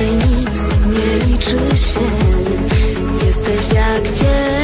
więcej nic nie liczy się. Jesteś jak dzień.